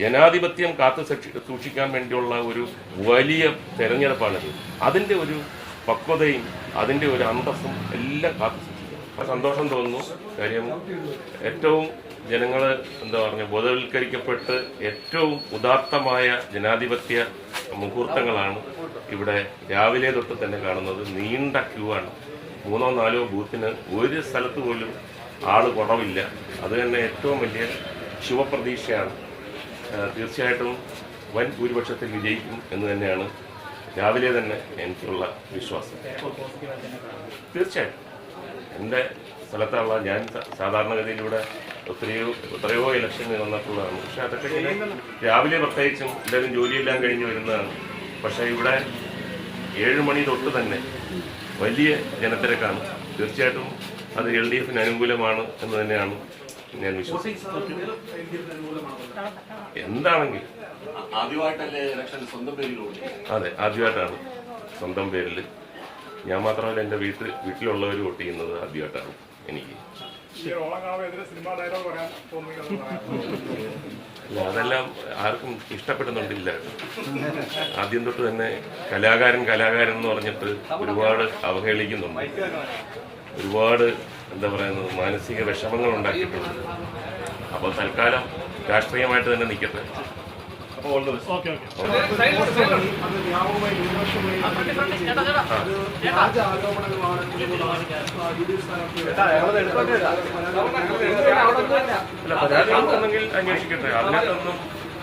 ജനാധിപത്യം കാത്തു സൂക്ഷിക്കാൻ വേണ്ടിയുള്ള ഒരു വലിയ തെരഞ്ഞെടുപ്പാണിത്. അതിന്റെ ഒരു പക്വതയും അതിന്റെ ഒരു അന്തസ്സും എല്ലാം കാത്തു സൂക്ഷിക്കണം. സന്തോഷം തോന്നുന്നു. കാര്യം ഏറ്റവും ജനങ്ങൾ എന്താ പറഞ്ഞ ബോധവൽക്കരിക്കപ്പെട്ട് ഏറ്റവും ഉദാത്തമായ ജനാധിപത്യ മുഹൂർത്തങ്ങളാണ് ഇവിടെ രാവിലെ തൊട്ട് തന്നെ കാണുന്നത്. നീണ്ട ക്യൂ ആണ്. മൂന്നോ നാലോ ബൂത്തിന് ഒരു സ്ഥലത്ത് പോലും ആൾ കുറവില്ല. അത് തന്നെ ഏറ്റവും വലിയ ശുഭപ്രതീക്ഷയാണ്. തീർച്ചയായിട്ടും വൻ ഭൂരിപക്ഷത്തിൽ വിജയിക്കും എന്ന് തന്നെയാണ് രാവിലെ തന്നെ എനിക്കുള്ള വിശ്വാസം. തീർച്ചയായിട്ടും. എന്റെ സ്ഥലത്തുള്ള ഞാൻ സാധാരണഗതിയിലൂടെ ഒത്തിരിയോ എത്രയോ ഇലക്ഷൻ വന്നിട്ടുള്ളതാണ്. പക്ഷെ അതൊക്കെ രാവിലെ പ്രത്യേകിച്ചും എല്ലാവരും ജോലിയെല്ലാം കഴിഞ്ഞ് വരുന്നതാണ്. പക്ഷേ ഇവിടെ ഏഴ് മണി തൊട്ട് തന്നെ വലിയ ജനത്തിരക്കാണ്. തീർച്ചയായിട്ടും അത് എൽ ഡി എഫിന് അനുകൂലമാണ് എന്ന് തന്നെയാണ് ഞാൻ എന്താണെങ്കിൽ പേരിലുണ്ട് അതെ ആദ്യമായിട്ടാണ്. സ്വന്തം പേരിൽ. ഞാൻ മാത്രമല്ല എന്റെ വീട്ടിൽ വീട്ടിലുള്ളവർ വോട്ട് ചെയ്യുന്നത് ആദ്യമായിട്ടാണ് എനിക്ക്. അതെല്ലാം ആർക്കും ഇഷ്ടപ്പെടുന്നുണ്ടില്ല ആദ്യം തൊട്ട് തന്നെ കലാകാരൻ കലാകാരൻ എന്ന് പറഞ്ഞിട്ട് ഒരുപാട് അവഹേളിക്കുന്നുണ്ട്. ഒരുപാട് എന്താ പറയുന്നത് മാനസിക വിഷമങ്ങൾ ഉണ്ടാക്കിയിട്ടുണ്ട്. അപ്പോൾ തൽക്കാലം രാഷ്ട്രീയമായിട്ട് തന്നെ നിൽക്കട്ടെ. അപ്പോൾ അന്വേഷിക്കട്ടെ. അതിനകത്തൊന്നും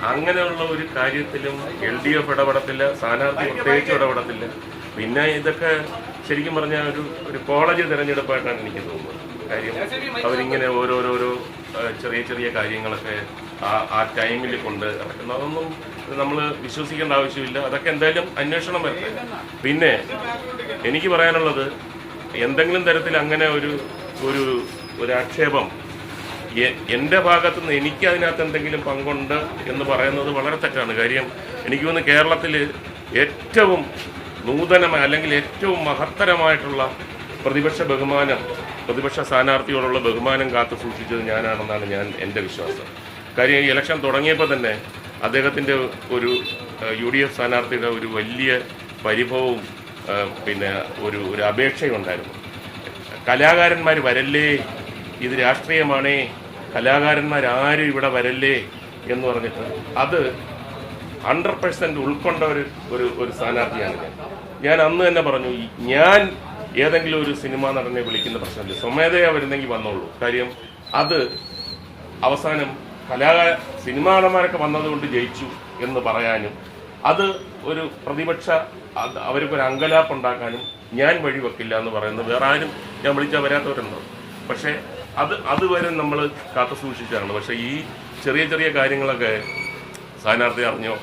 അങ്ങനെയുള്ള ഒരു കാര്യത്തിലും എൽ ഡി എഫ് ഇടപെടത്തില്ല സ്ഥാനാർത്ഥി പ്രത്യേകിച്ച് ഇടപെടത്തില്ല. പിന്നെ ഇതൊക്കെ ശരിക്കും പറഞ്ഞാൽ ഒരു ഒരു കോളേജ് തിരഞ്ഞെടുപ്പായിട്ടാണ് എനിക്ക് തോന്നുന്നത്. കാര്യം അവരിങ്ങനെ ഓരോരോരോ ചെറിയ ചെറിയ കാര്യങ്ങളൊക്കെ ആ ആ ടൈമിൽ കൊണ്ട് ഇറക്കുന്നത് അതൊന്നും നമ്മൾ വിശ്വസിക്കേണ്ട ആവശ്യമില്ല. അതൊക്കെ എന്തായാലും അന്വേഷണം വരട്ടെ. പിന്നെ എനിക്ക് പറയാനുള്ളത് എന്തെങ്കിലും തരത്തിൽ അങ്ങനെ ഒരു ഒരു ഒരു ആക്ഷേപം എന്റെ ഭാഗത്തു നിന്ന് എനിക്ക് അതിനകത്ത് എന്തെങ്കിലും പങ്കുണ്ട് എന്ന് പറയുന്നത് വളരെ തെറ്റാണ്. കാര്യം എനിക്ക് തോന്നുന്നു കേരളത്തിൽ ഏറ്റവും നൂതനമായ അല്ലെങ്കിൽ ഏറ്റവും മഹത്തരമായിട്ടുള്ള പ്രതിപക്ഷ ബഹുമാനം പ്രതിപക്ഷ സ്ഥാനാർത്ഥിയോടുള്ള ബഹുമാനം കാത്തു സൂക്ഷിച്ചത് ഞാനാണെന്നാണ് ഞാൻ എന്റെ വിശ്വാസം. കാര്യം ഈ ഇലക്ഷൻ തുടങ്ങിയപ്പോൾ തന്നെ അദ്ദേഹത്തിന്റെ ഒരു യു ഡി എഫ് സ്ഥാനാർത്ഥിയുടെ ഒരു വലിയ പരിഭവവും പിന്നെ ഒരു ഒരു അപേക്ഷയുണ്ടായിരുന്നു. കലാകാരന്മാർ വരല്ലേ? ഇത് രാഷ്ട്രീയമാണേ. കലാകാരന്മാരാരും ഇവിടെ വരല്ലേ എന്ന് പറഞ്ഞിട്ട് അത് ഹൺഡ്രഡ് പെർസെന്റ് ഉൾക്കൊണ്ട ഒരു ഒരു സ്ഥാനാർത്ഥിയാണ് ഞാൻ. ഞാൻ അന്ന് തന്നെ പറഞ്ഞു ഞാൻ ഏതെങ്കിലും ഒരു സിനിമ നടനെ വിളിക്കുന്ന പ്രശ്നമില്ല. സ്വമേധയാ വരുന്നെങ്കിൽ വന്നോളൂ. കാര്യം അത് അവസാനം കലാകാര സിനിമാ നടന്മാരൊക്കെ വന്നതുകൊണ്ട് ജയിച്ചു എന്ന് പറയാനും അത് ഒരു പ്രതിപക്ഷ അവർക്കൊരു അങ്കലാപ്പ് ഉണ്ടാക്കാനും ഞാൻ വഴിവെക്കില്ല എന്ന് പറയുന്നത് വേറെ ആരും ഞാൻ വിളിച്ചാൽ വരാത്തവരുണ്ടോ? പക്ഷേ അത് അതുവരെ നമ്മൾ കാത്തു സൂക്ഷിച്ചാണ്. പക്ഷേ ഈ ചെറിയ ചെറിയ കാര്യങ്ങളൊക്കെ സ്ഥാനാർത്ഥി അറിഞ്ഞോ?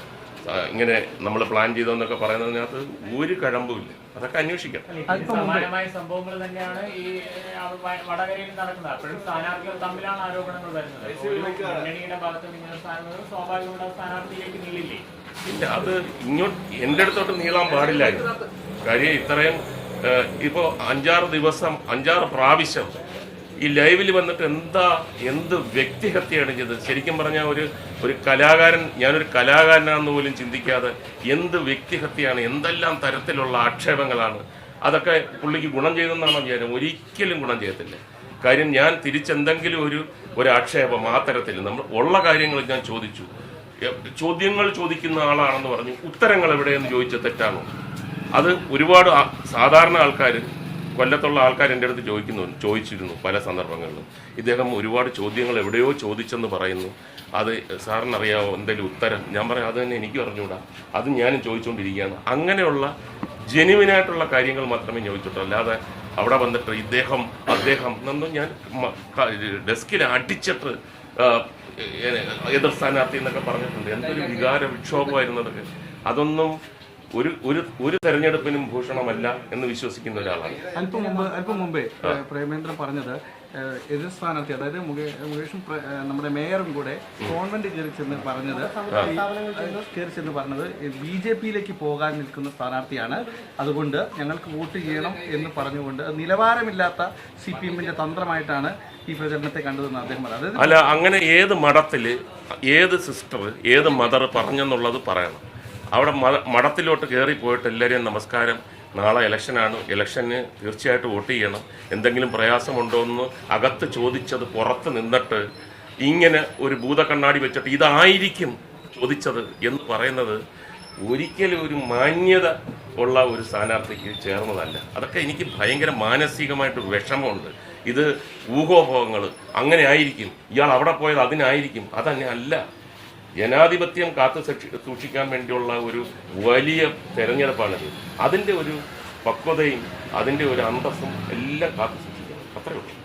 ഇങ്ങനെ നമ്മൾ പ്ലാൻ ചെയ്തോന്നൊക്കെ പറയുന്നതിനകത്ത് ഒരു കഴമ്പുമില്ല അതൊക്കെ അന്വേഷിക്കണം. സമാനമായ സംഭവങ്ങൾ തന്നെയാണ് ഈ വടകരയിൽ നടക്കുന്നത്. അപ്പോഴും സ്ഥാനാർത്ഥികൾ തമ്മിലാണ് ആരോപണങ്ങൾ വരുന്നത്. അപ്പോൾ ഒരു മുന്നണിയുടെ ഭാഗത്ത് നിങ്ങൾ സ്ഥാനം സ്വാഭാവികമായിട്ട് ആ സ്ഥാനാർത്ഥിയിലേക്ക് നീളില്ലേ? ഇല്ല അത് ഇങ്ങോട്ട് എന്റെ അടുത്തോട്ട് നീളാൻ പാടില്ലായിരുന്നു. കാര്യം ഇത്രയും ഇപ്പോ അഞ്ചാറ് ദിവസം അഞ്ചാറ് പ്രാവശ്യം ഈ ലൈവിൽ വന്നിട്ട് എന്താ എന്ത് വ്യക്തിഹത്യയാണ് ചെയ്തത് ശരിക്കും പറഞ്ഞാൽ ഒരു ഒരു കലാകാരൻ ഞാനൊരു കലാകാരനാണെന്ന് പോലും ചിന്തിക്കാതെ എന്ത് വ്യക്തിഹത്യയാണ് എന്തെല്ലാം തരത്തിലുള്ള ആക്ഷേപങ്ങളാണ്? അതൊക്കെ പുള്ളിക്ക് ഗുണം ചെയ്തെന്നാണോ വിചാരം? ഒരിക്കലും ഗുണം ചെയ്യത്തില്ല. കാര്യം ഞാൻ തിരിച്ചെന്തെങ്കിലും ഒരു ഒരു ആക്ഷേപം ആ തരത്തിൽ നമ്മൾ ഉള്ള കാര്യങ്ങൾ ഞാൻ ചോദിച്ചു. ചോദ്യങ്ങൾ ചോദിക്കുന്ന ആളാണെന്ന് പറഞ്ഞു. ഉത്തരങ്ങൾ എവിടെയെന്ന് ചോദിച്ച തെറ്റാണോ? അത് ഒരുപാട് സാധാരണ ആൾക്കാർ കൊല്ലത്തുള്ള ആൾക്കാർ എന്റെ അടുത്ത് ചോദിക്കുന്നു ചോദിച്ചിരുന്നു പല സന്ദർഭങ്ങളിലും. ഇദ്ദേഹം ഒരുപാട് ചോദ്യങ്ങൾ എവിടെയോ ചോദിച്ചെന്ന് പറയുന്നു. അത് സാറിനറിയാവോ എന്തെങ്കിലും ഉത്തരം? ഞാൻ പറയാം അത് തന്നെ എനിക്ക് പറഞ്ഞുകൂടാ അത് ഞാനും ചോദിച്ചുകൊണ്ടിരിക്കുകയാണ് അങ്ങനെയുള്ള ജെനുവിനായിട്ടുള്ള കാര്യങ്ങൾ മാത്രമേ ചോദിച്ചിട്ടുള്ളൂ. അല്ലാതെ അവിടെ വന്നിട്ട് ഇദ്ദേഹം അദ്ദേഹം എന്നൊന്നും ഞാൻ ഡെസ്കിൽ അടിച്ചിട്ട് എതിർ സ്ഥാനാർത്ഥി എന്നൊക്കെ പറഞ്ഞിട്ടുണ്ട്. എന്തൊരു വികാര വിക്ഷോഭമായിരുന്നു അതൊക്കെ അതൊന്നും ഒരു ഒരു ഒരു തെരഞ്ഞെടുപ്പിനും ഭൂഷണമല്ല എന്ന് വിശ്വസിക്കുന്ന ഒരാളാണ്. അല്പം മുമ്പ് അല്പം മുമ്പേ പ്രേമേന്ദ്രൻ പറഞ്ഞത് എതിർ സ്ഥാനാർത്ഥി അതായത് മുകേ- മുകേഷും നമ്മുടെ മേയറും കൂടെ കോൺവെന്റ് കയറി ചെന്ന് പറഞ്ഞത് കയറി ചെന്ന് പറഞ്ഞത് ബി ജെ പിയിലേക്ക് പോകാൻ നിൽക്കുന്ന സ്ഥാനാർത്ഥിയാണ്. അതുകൊണ്ട് ഞങ്ങൾക്ക് വോട്ട് ചെയ്യണം എന്ന് പറഞ്ഞുകൊണ്ട് നിലവാരമില്ലാത്ത സി പി എമ്മിന്റെ തന്ത്രമായിട്ടാണ് ഈ പ്രചരണത്തെ കണ്ടതെന്ന് അദ്ദേഹം പറഞ്ഞു. അല്ല അങ്ങനെ ഏത് മഠത്തിൽ ഏത് സിസ്റ്റർ ഏത് മദർ പറഞ്ഞെന്നുള്ളത് പറയണം. അവിടെ മഠത്തിലോട്ട് കയറി പോയിട്ട് എല്ലാവരെയും നമസ്കാരം. നാളെ ഇലക്ഷനാണ്. ഇലക്ഷന് തീർച്ചയായിട്ടും വോട്ട് ചെയ്യണം. എന്തെങ്കിലും പ്രയാസമുണ്ടോ എന്ന് അകത്ത് ചോദിച്ചത് പുറത്ത് നിന്നിട്ട് ഇങ്ങനെ ഒരു ഭൂതക്കണ്ണാടി വെച്ചിട്ട് ഇതായിരിക്കും ചോദിച്ചത് എന്ന് പറയുന്നത് ഒരിക്കലും ഒരു മാന്യത ഉള്ള ഒരു സ്ഥാനാർത്ഥിക്ക് ചേർന്നതല്ല. അതൊക്കെ എനിക്ക് ഭയങ്കര മാനസികമായിട്ട് വിഷമമുണ്ട്. ഇത് ഊഹോഭോഗങ്ങൾ അങ്ങനെ ആയിരിക്കും. ഇയാൾ അവിടെ പോയത് അതിനായിരിക്കും. അതന്നെ അല്ല. ജനാധിപത്യം കാത്തു സൂക്ഷിക്കാൻ വേണ്ടിയുള്ള ഒരു വലിയ തെരഞ്ഞെടുപ്പാണിത്. അതിന്റെ ഒരു പക്വതയും അതിന്റെ ഒരു അന്തസ്സും എല്ലാം കാത്തു സൂക്ഷിക്കണം. അത്രയേ ഉള്ളൂ.